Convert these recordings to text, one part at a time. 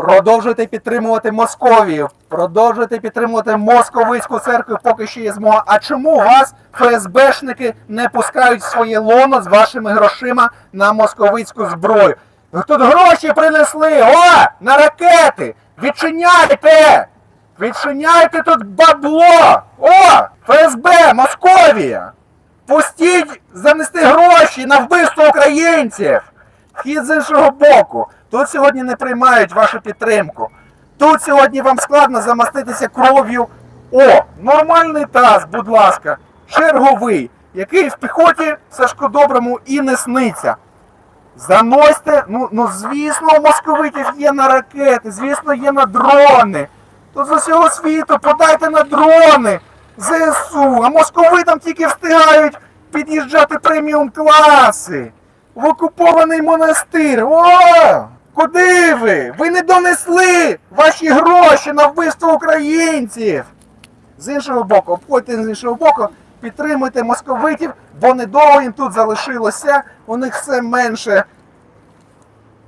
Продовжуйте підтримувати Московію, продовжуйте підтримувати московицьку церкву, поки ще є змога. А чому вас ФСБшники не пускають своє лоно з вашими грошима на московицьку зброю? Тут гроші принесли! О! На ракети! Відчиняйте! Відчиняйте тут бабло! О! ФСБ, Московія! Пустіть занести гроші на вбивство українців! Вхід з іншого боку. Тут сьогодні не приймають вашу підтримку. Тут сьогодні вам складно замаститися кров'ю. О, нормальний таз, будь ласка, черговий, який в піхоті Сашко Доброму і не сниться. Заносьте, ну, ну звісно, у московитів є на ракети, звісно, є на дрони. Тут з усього світу подайте на дрони ЗСУ, а московитам тільки встигають під'їжджати преміум класи. В окупований монастир. О! Куди ви? Ви не донесли ваші гроші на вбивство українців. З іншого боку, обходьте з іншого боку, підтримуйте московитів, бо недовго їм тут залишилося. У них все менше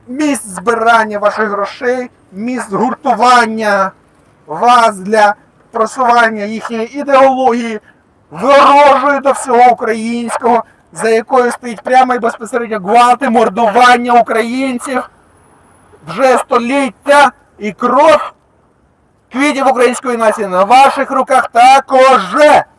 місць збирання ваших грошей, місць гуртування вас для просування їхньої ідеології, ворожої до всього українського, за якою стоїть прямо і безпосередньо гвалти, мордування українців вже століття і кров квітів української нації на ваших руках також.